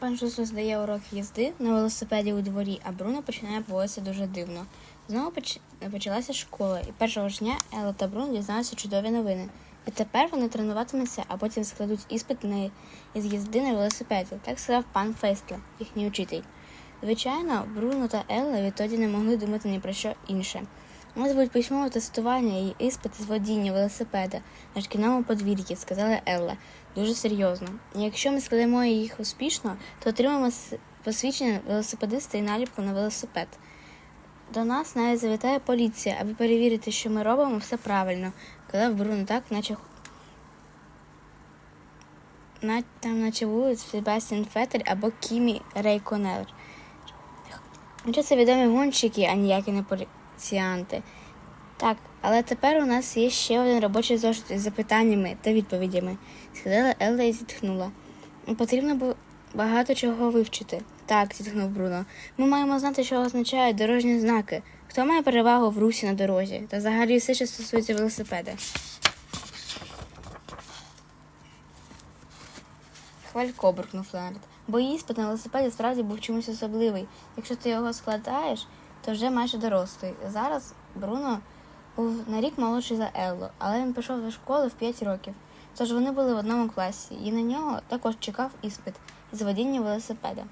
Пан Жусу здає урок їзди на велосипеді у дворі, а Бруно починає поводитися дуже дивно. Знову поч... почалася школа, і першого ж дня Елла та Бруно дізналися чудові новини. І тепер вони тренуватимуться, а потім складуть іспит на із їзди на велосипеді. Так сказав пан Фейстле, їхній учитель. Звичайно, Бруно та Елла відтоді не могли думати ні про що інше. У нас будуть письмове тестування і іспити з водіння велосипеда на шкільному подвір'ї, сказала Елла, дуже серйозно. Якщо ми складемо їх успішно, то отримаємо посвідчення велосипедиста і наліпку на велосипед. До нас навіть завітає поліція, аби перевірити, що ми робимо все правильно, казав Бруно так, наче на, там, наче вулиць Себастьян Феттель або Кімі Рейконер. Хоча це відомі гонщики, а ніякі не поліціянти. Так, але тепер у нас є ще один робочий зошит із запитаннями та відповідями, сказала Елла і зітхнула. Потрібно було багато чого вивчити. Так, зітхнув Бруно. Ми маємо знати, що означають дорожні знаки, хто має перевагу в русі на дорозі, та взагалі все, що стосується велосипеда. Хвалько, буркнув Леонард. Бо іспит на велосипеді справді був чимось особливий. Якщо ти його складаєш, то вже майже дорослий. Зараз Бруно був на рік молодший за Еллу, але він пішов до школи в 5 років. Тож вони були в одному класі, і на нього також чекав іспит з водіння велосипеда.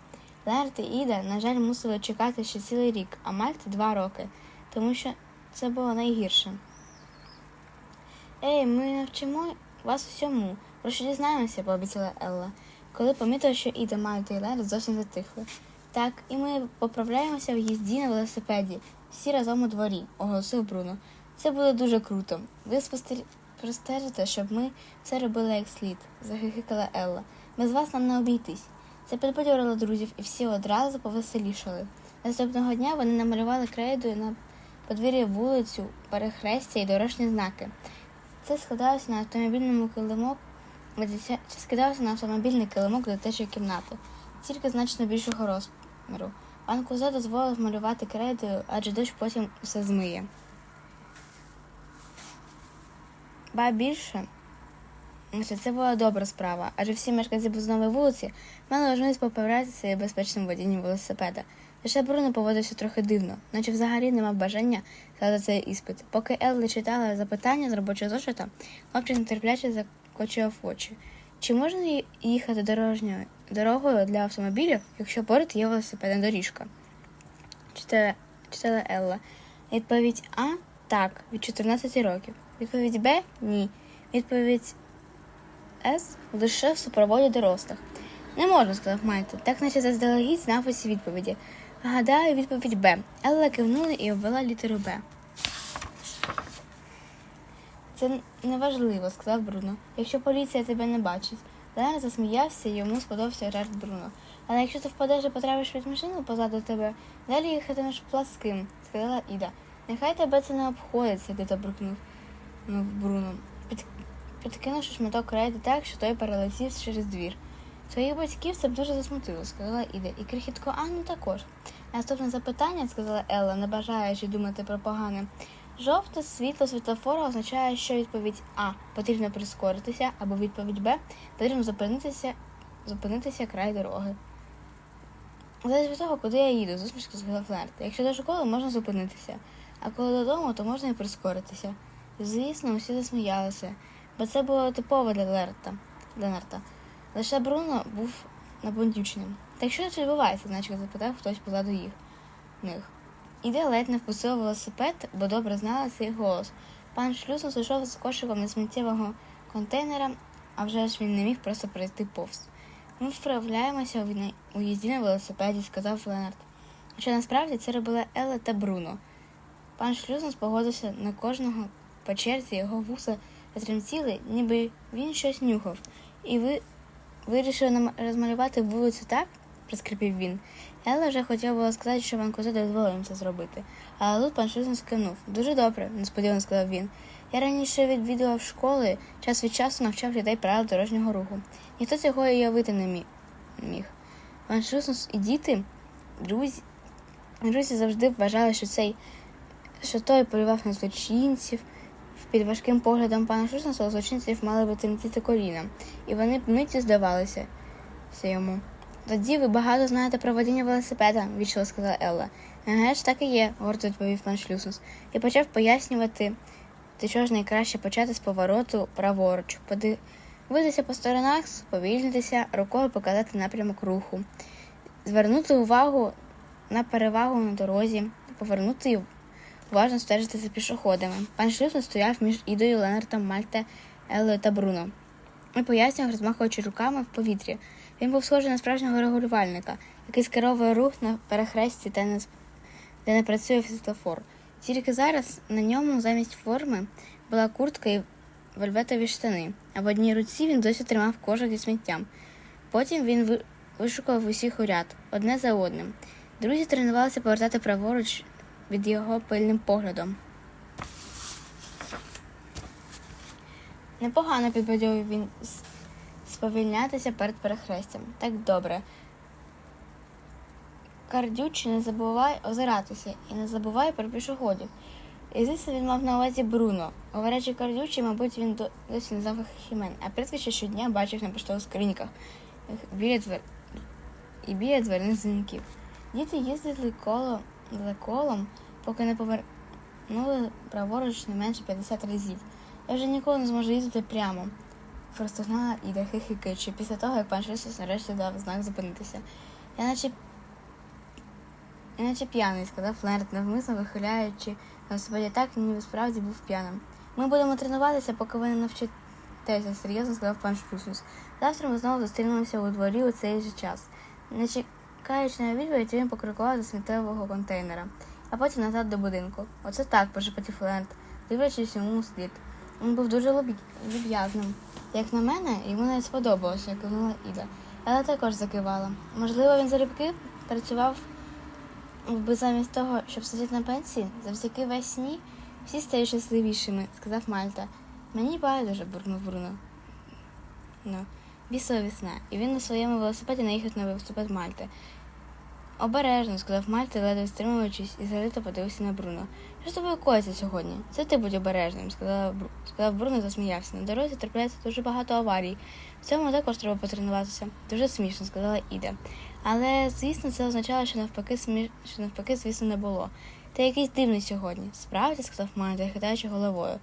Леонард і Іда, на жаль, мусили чекати ще цілий рік, а Мальти два роки, тому що це було найгірше. Ей, ми навчимо вас усьому. Про що дізнаємося, пообіцяла Елла, коли помітила, що Іда, Мальта і Лера зовсім затихли. Так, і ми поправляємося в їзді на велосипеді, всі разом у дворі, оголосив Бруно. Це буде дуже круто. Ви спостер- простежите, щоб ми все робили як слід, загикала Елла. Без вас нам не обійтись. Це підбадьорило друзів, і всі одразу повеселішали. Наступного дня вони намалювали крейдою на подвір'ї вулицю, перехрестя і дорожні знаки. Це складалося на автомобільному килимок, скидалося на автомобільний килимок дитячої кімнати, тільки значно більшого розміру. Пан Кузо дозволив малювати крейдою, адже дощ потім все змиє. Ба більше, це була добра справа, адже всі мешканці Бузнової вулиці мали можливість поправлятися і безпечним водінням велосипеда. Лише Бруно поводився трохи дивно, наче взагалі не мав бажання складати цей іспит. Поки Елли читала запитання з робочого зошита, хлопчик нетерпляче закочував очі. Чи можна їхати дорожньою дорогою для автомобілів, якщо поряд є велосипедна доріжка? Читала, читала Елла. Відповідь А так, від 14 років. Відповідь Б ні. Відповідь С лише в супроводі дорослих. Не можна, сказав Мальта, так наче заздалегідь знав усі відповіді. Гадаю, відповідь Б. Елла кивнула і обвела літеру Б. Це неважливо, сказав Бруно. Якщо поліція тебе не бачить. Леонард засміявся і йому сподобався жарт Бруно. Але якщо ти впадеш і потрапиш під машину позаду тебе, далі їхатимеш пласким, сказала Іда. Нехай тебе це не обходить, сердито буркнув ну, Бруно, під, підкинувши шматок крейди так, що той перелетів через двір. Твоїх батьків це б дуже засмутило, сказала Іда, і крихітко Анну також. Наступне запитання, сказала Елла, не бажаючи думати про погане. Жовте світло світлофора означає, що відповідь А потрібно прискоритися, або відповідь Б потрібно зупинитися, зупинитися край дороги. Залежить від того, куди я їду, з усмішкою сказав Лерт. Якщо до школи можна зупинитися, а коли додому, то можна і прискоритися. Звісно, усі засміялися, бо це було типово для Лерта. Ленарта. Лише Бруно був набундючним. Так що тут відбувається, наче запитав хтось позаду їх них. Іде ледь не впустила велосипед, бо добре знала цей голос. Пан Шлюсов зайшов з кошиком на сміттєвого контейнера, а вже ж він не міг просто пройти повз. Ми вправляємося у їзді на велосипеді, сказав Ленард. Хоча насправді це робила Елла та Бруно. Пан Шлюсов погодився на кожного по черзі, його вуса затремтіли, ніби він щось нюхав. І ви вирішили розмалювати вулицю так? Проскрипів він. Елла вже хотіла було сказати, що пан Коза дозволив їм це зробити. Але тут пан Шлюсов скинув. Дуже добре, несподівано сказав він. Я раніше відвідував школи, час від часу навчав людей правил дорожнього руху. Ніхто цього і уявити не мі- міг. Пан Шлюсов і діти, друзі, друзі завжди вважали, що цей що той полював на злочинців. Під важким поглядом пана Шуснаса злочинців мали би тремтіти коліна, і вони б миттю здавалися йому. Тоді ви багато знаєте про водіння велосипеда, вічливо сказала Елла. Еге ж, так і є, гордо відповів пан Шлюснус. І почав пояснювати, ти що ж найкраще почати з повороту праворуч, подивитися по сторонах, сповільнитися, рукою показати напрямок руху, звернути увагу на перевагу на дорозі, повернути і уважно стежити за пішоходами. Пан Шлюснус стояв між Ідою, Ленартом, Мальте, Еллою та Бруно і пояснював, розмахуючи руками в повітрі. Він був схожий на справжнього регулювальника, який скеровує рух на перехресті, де не, де не працює світлофор. Тільки зараз на ньому замість форми була куртка і вельветові штани, а в одній руці він досі тримав кожух зі сміттям. Потім він ви- вишукував усіх у ряд, одне за одним. Друзі тренувалися повертати праворуч від його пильним поглядом. Непогано підбадьовив він сповільнятися перед перехрестям. Так добре. Кардючі, не забувай озиратися і не забувай про пішоходів. І звісно, він мав на увазі Бруно. Говорячи кардючі, мабуть, він досі не знав їх імен, а прізвище щодня бачив на поштових скриньках біля двер... і біля дверних дзвінків. Діти їздили коло за колом, поки не повернули праворуч не менше 50 разів. Я вже ніколи не зможу їздити прямо. Простогнала Іда хихикаючи після того, як пан Шисус нарешті дав знак зупинитися. Я наче я наче п'яний, сказав Флерт, навмисно вихиляючи на велосипеді так, ніби справді був п'яним. Ми будемо тренуватися, поки ви не навчитеся, серйозно сказав пан Шпусус. Завтра ми знову зустрінемося у дворі у цей же час. Не чекаючи на відповідь, він покрикував до сміттєвого контейнера, а потім назад до будинку. Оце так, прошепотів Флерт, дивлячись йому у слід. Він був дуже люб'я- люб'язним. Як на мене, йому навіть сподобалося, як кивнула Іда. Але також закивала. Можливо, він залюбки працював би замість того, щоб сидіти на пенсії, завдяки весні всі стають щасливішими, сказав Мальта. Мені байдуже, буркнув Бруно. Ну, бісова весна, і він на своєму велосипеді наїхав на велосипед Мальти. Обережно, сказав Мальта, ледве стримуючись, і зарито подивився на Бруно. Що з тобою коїться сьогодні? Це ти будь обережним, сказала Бру... сказав Бруно засміявся. На дорозі трапляється дуже багато аварій. В цьому також треба потренуватися. Дуже смішно, сказала Іда. Але, звісно, це означало, що навпаки, смі... що навпаки, звісно, не було. Ти якийсь дивний сьогодні. Справді, сказав Мальта, хитаючи головою.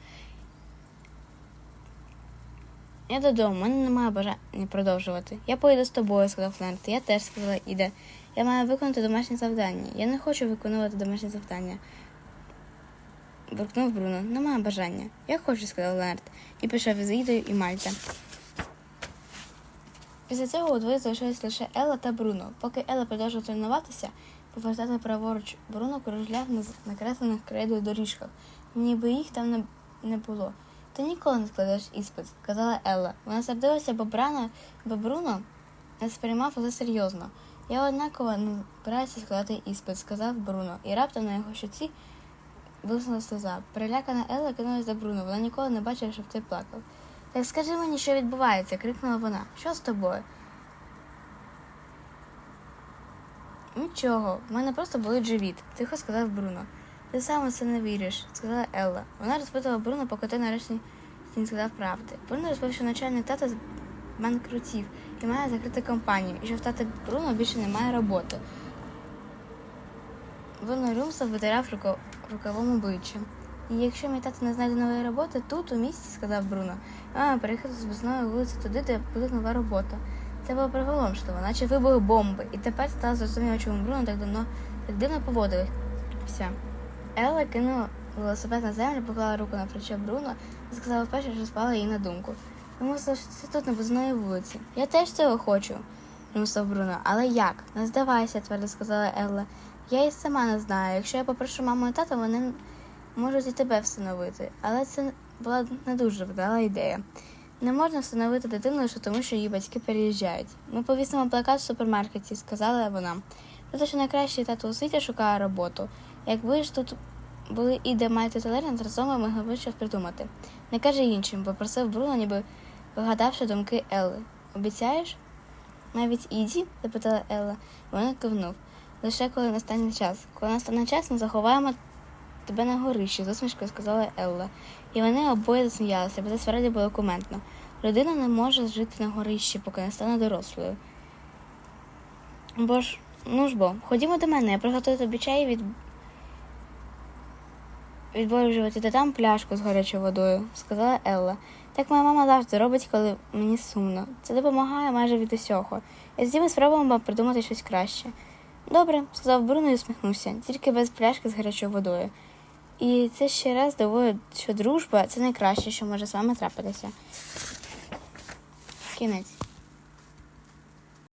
Я додому, у мене немає бажання продовжувати. Я поїду з тобою, сказав Флерт. Я теж сказала Іда. Я маю виконати домашнє завдання. Я не хочу виконувати домашнє завдання. Буркнув Бруно. Немає бажання. Я хочу, сказав Ленард, і пішов із Ідою і Мальта. Після цього у двоє залишились лише Елла та Бруно. Поки Елла продовжувала тренуватися, повертати праворуч Бруно кружляв на накреслених крейдою доріжках, ніби їх там не було. Ти ніколи не складеш іспит, сказала Елла. Вона сердилася, бо Брана, бо Бруно не сприймав усе серйозно. Я однаково не збираюся складати іспит, сказав Бруно, і раптом на його щоці блиснула сльоза. Перелякана Елла кинулась до Бруно. Вона ніколи не бачила, щоб той плакав. Так скажи мені, що відбувається, крикнула вона. Що з тобою? Нічого, в мене просто болить живіт, тихо сказав Бруно. Ти сам у це не віриш, сказала Елла. Вона розпитала Бруно, поки той нарешті не сказав правди. Бруно розповів, що начальник тата банкрутів і має закрити компанію, і що в тата Бруно більше немає роботи. Бруно Румсов витирав рука- рукавом обличчя. І якщо мій тато не знайде нової роботи, тут, у місті, сказав Бруно, мама переїхати з весної вулиці туди, де буде нова робота. Це було приголомшливо, наче вибух бомби, і тепер стало зрозуміло, чому Бруно так давно так дивно поводився. Елла кинула велосипед на землю, поклала руку на плече Бруно і сказала вперше, що спала їй на думку. Ми мусили залишитися тут на вузної вулиці. Я теж цього хочу, примусив Бруно. Але як? Не здавайся, твердо сказала Елла. Я і сама не знаю. Якщо я попрошу маму і тата, вони можуть і тебе встановити. Але це була не дуже вдала ідея. Не можна встановити дитину лише тому, що її батьки переїжджають. Ми повісимо плакат в супермаркеті, сказала вона. Про те, що найкращий тато у світі шукає роботу. Якби ж тут були і де Мальта та Лернет, разом ми могли б щось придумати. Не кажи іншим, попросив Бруно, ніби вигадавши думки Елли. Обіцяєш? Навіть Іді? запитала Елла. Вона кивнув. Лише коли настане час. Коли настане час, ми заховаємо тебе на горищі, з усмішкою сказала Елла. І вони обоє засміялися, бо це справді було кументно. Людина не може жити на горищі, поки не стане дорослою. Бо ж, ну ж бо, ходімо до мене, я приготую тобі чай від. Відборювати та там пляшку з гарячою водою, сказала Елла. Так моя мама завжди робить, коли мені сумно. Це допомагає майже від усього. І тоді ми спробуємо придумати щось краще. Добре, сказав Бруно і усміхнувся, тільки без пляшки з гарячою водою. І це ще раз доводить, що дружба це найкраще, що може з вами трапитися. Кінець.